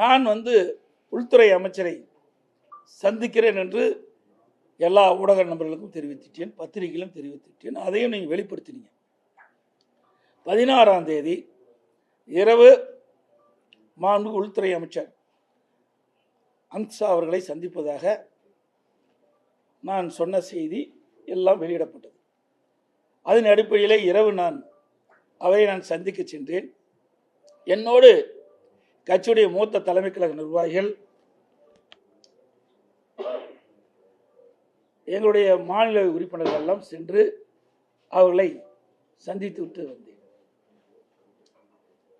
நான் வந்து உள்துறை அமைச்சரை சந்திக்கிறேன் என்று எல்லா ஊடக நண்பர்களுக்கும் தெரிவித்துட்டேன் பத்திரிகையிலும் தெரிவித்துட்டேன். அதையும் நீங்கள் வெளிப்படுத்தினீங்க. பதினாறாம் தேதி இரவு மாண்பு உள்துறை அமைச்சர் அன்சா அவர்களை சந்திப்பதாக நான் சொன்ன செய்தி எல்லாம் வெளியிடப்பட்டது. அதன் அடிப்படையிலே இரவு நான் அவரை நான் சந்திக்க சென்றேன். என்னோடு கட்சியுடைய மூத்த தலைமை கழக நிர்வாகிகள் எங்களுடைய மாநில உறுப்பினர்கள் எல்லாம் சென்று அவர்களை சந்தித்து விட்டு வந்தேன்.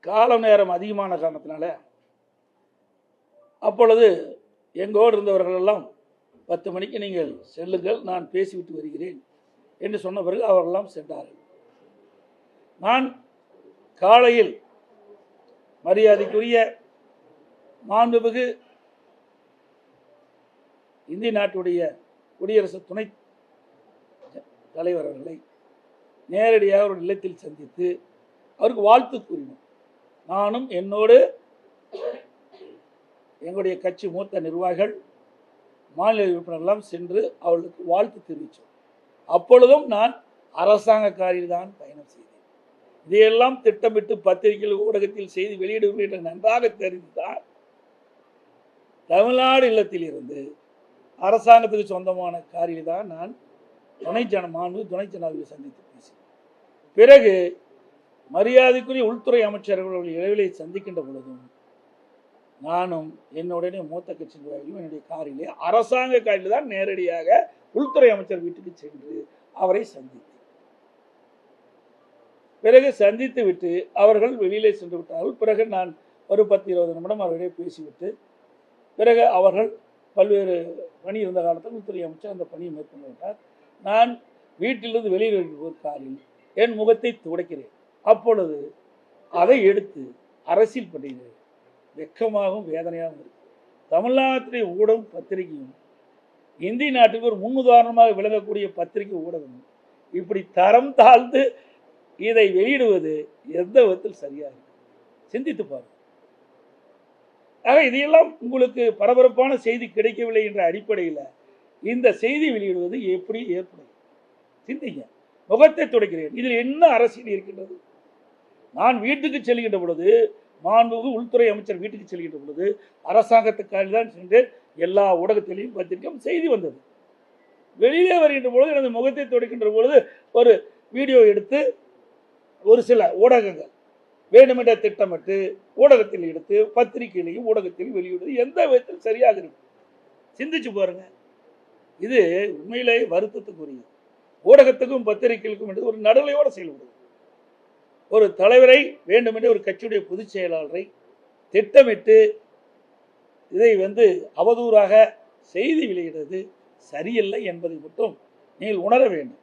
கால நேரம் அதிகமான காரணத்தினால அப்பொழுது எங்கோடு இருந்தவர்கள் எல்லாம் பத்து மணிக்கு நீங்கள் செல்லுங்கள் நான் பேசிவிட்டு வருகிறேன் என்று சொன்ன பிறகு அவர்களெல்லாம் சென்றார்கள். நான் காலையில் மரியாதைக்குரிய மாண்புமிகு இந்திய நாட்டுடைய குடியரசு துணை தலைவர் அவர்களை நேரடியாக ஒரு இல்லத்தில் சந்தித்து அவருக்கு வாழ்த்து கூறினோம். நானும் என்னோடு எங்களுடைய கட்சி மூத்த நிர்வாகிகள் மாநில உறுப்பினர்களெல்லாம் சென்று அவர்களுக்கு வாழ்த்து தெரிவித்தோம். அப்பொழுதும் நான் அரசாங்க காரில் தான் பயணம் செய்தேன். இதையெல்லாம் திட்டமிட்டு பத்திரிகைகள் ஊடகத்தில் செய்தி வெளியிடுவோம் என்று நன்றாக தெரிந்துதான் தமிழ்நாடு இல்லத்தில் இருந்து அரசாங்கத்துக்கு சொந்தமான காரியில் தான் நான் துணை ஜன மாண்பு துணை ஜனாதிபதி சந்தித்து பேசினேன். பிறகு மரியாதைக்குரிய உள்துறை அமைச்சர்கள் இடைவெளியை சந்திக்கின்ற பொழுதும் நானும் என்னுடனே மூத்த கட்சி நிர்வாகிகளும் என்னுடைய காரிலே அரசாங்க காரில் தான் நேரடியாக உள்துறை அமைச்சர் வீட்டுக்கு சென்று அவரை சந்தித்தேன். பிறகு சந்தித்து விட்டு அவர்கள் வெளியிலே சென்று விட்டார்கள் பிறகு நான் ஒரு பத்து இருபது நிமிடம் அவர்களிடையே பேசிவிட்டு பிறகு அவர்கள் பல்வேறு பணி இருந்த காலத்தில் உள்துறை அமைச்சர் அந்த பணியை மேற்கொண்டு விட்டார். நான் வீட்டிலிருந்து வெளியில் ஒரு காரில் என் முகத்தை துடைக்கிறேன். அப்பொழுது அதை எடுத்து அரசியல் பட்டியலில் வெக்கமாகவும் வேதனையாகவும் இருக்கு. தமிழ்நாட்டுடைய ஊடகம் பத்திரிகையும் இந்திய நாட்டுக்கு ஒரு முன்னுதாரணமாக விளங்கக்கூடிய பத்திரிகை ஊடகம் இப்படி தரம் தாழ்ந்து இதை வெளியிடுவது எந்த விதத்தில் சரியாக இருக்கு? சிந்தித்து பாருங்கள் ஆக இதையெல்லாம் உங்களுக்கு பரபரப்பான செய்தி கிடைக்கவில்லை என்ற அடிப்படையில் இந்த செய்தி வெளியிடுவது எப்படி ஏற்படும்? சிந்திங்க. முகத்தை துடைக்கிறேன். இதில் என்ன அரசியல் இருக்கின்றது? நான் வீட்டுக்கு செல்கின்ற பொழுது மாண்புகு உள்துறை அமைச்சர் வீட்டுக்கு செல்கின்ற பொழுது அரசாங்கத்துக்காக தான் சென்று எல்லா ஊடகத்திலையும் பத்திரிக்கையும் செய்தி வந்தது. வெளியிலே வருகின்ற பொழுது எனது முகத்தை துடைக்கின்ற பொழுது ஒரு வீடியோ எடுத்து ஒரு சில ஊடகங்கள். வேண்டுமென்ற திட்டமிட்டு ஊடகத்தில் எடுத்து பத்திரிகையிலையும் ஊடகத்தில் வெளியிடுவது எந்த விதத்தில் சரியாக இருக்கும் சிந்திச்சு பாருங்க. இது உண்மையிலே வருத்தத்துக்குரியது. ஊடகத்துக்கும் பத்திரிகைகளுக்கும் என்று ஒரு நடுநிலையோடு செயல்படுது. ஒரு தலைவரை வேண்டுமென்றே ஒரு கட்சியுடைய பொதுச் செயலாளரை திட்டமிட்டு இதை வந்து அவதூறாக செய்தி வெளியிடுறது சரியில்லை என்பதை மட்டும் நீங்கள் உணர வேண்டும்.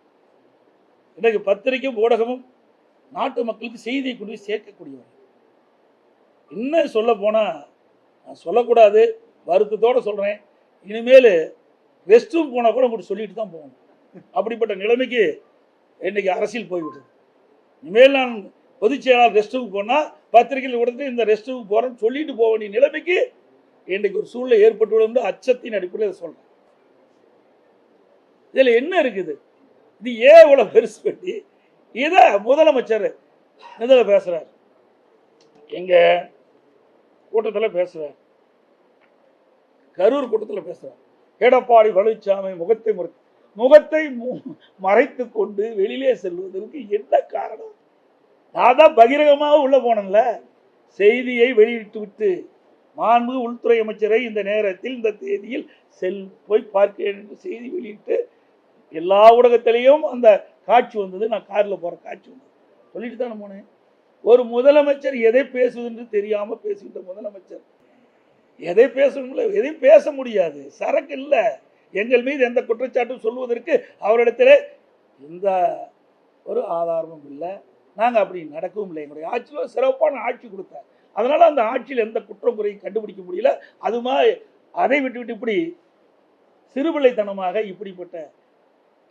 இன்றைக்கு பத்திரிகையும் ஊடகமும் நாட்டு மக்களுக்கு செய்தியை கொண்டு போய் சேர்க்கக்கூடியவர். என்ன சொல்ல போனால் நான் சொல்லக்கூடாது வருத்தத்தோடு சொல்கிறேன் இனிமேல் ரெஸ்ட் ரூம் போனால் கூட உங்களுக்கு சொல்லிட்டு தான் போகணும். அப்படிப்பட்ட நிலைமைக்கு இன்றைக்கி அரசியல் போய்விடுது இனிமேல் நான் பொதுச் செயலாளர் ரெஸ்ட் ரூம் போனால் பத்திரிகையில் உடனே இந்த ரெஸ்ட் ரூமுக்கு போகிறேன்னு சொல்லிட்டு போக வேண்டிய நிலைமைக்கு இன்றைக்கு ஒரு சூழ்நிலை ஏற்பட்டுள்ளது அச்சத்தின் அடிப்படையில் இதை சொல்கிறேன் இதில் என்ன இருக்குது? இது ஏன் இவ்வளோ பெருசு பண்ணி இதை முதலமைச்சர் இதில் பேசுகிறார் எங்க கூட்டத்தில் பேசுகிறார் கரூர் கூட்டத்தில் பேசுகிறார் எடப்பாடி பழனிசாமி முகத்தை முறை முகத்தை மு- மறைத்து கொண்டு வெளியிலே செல்வதற்கு என்ன காரணம்? நான் தான் பகிரங்கமாக உள்ள போனேன்ல. செய்தியை வெளியிட்டு விட்டு மாண்பு உள்துறை அமைச்சரை இந்த நேரத்தில் இந்த தேதியில் செல் போய் பார்க்கிறேன் என்று செய்தி வெளியிட்டு எல்லா ஊடகத்திலையும் அந்த காட்சி வந்தது நான் காரில் போகிற காட்சி வந்தது. சொல்லிட்டு தானே போனேன். ஒரு முதலமைச்சர் எதை பேசுவது என்று தெரியாமல் பேசுகின்ற முதலமைச்சர். எதை பேசணும்ல எதையும் பேச முடியாது. சரக்கு இல்லை. எங்கள் மீது எந்த குற்றச்சாட்டும் சொல்வதற்கு அவரிடத்தில் எந்த ஒரு ஆதாரமும் இல்லை. நாங்கள் அப்படி நடக்கவும் இல்லை. எங்களுடைய ஆட்சியில் சிறப்பான ஆட்சி கொடுத்தார். அதனால் அந்த ஆட்சியில் எந்த குற்றம் குறையும் கண்டுபிடிக்க முடியல. அது மாதிரி அதை விட்டு விட்டு இப்படி சிறுபிள்ளைத்தனமாக இப்படிப்பட்ட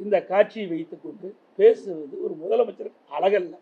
இந்த காட்சியை வைத்துக்கொண்டு பேசுவது ஒரு முதலமைச்சருக்கு அழகல்ல.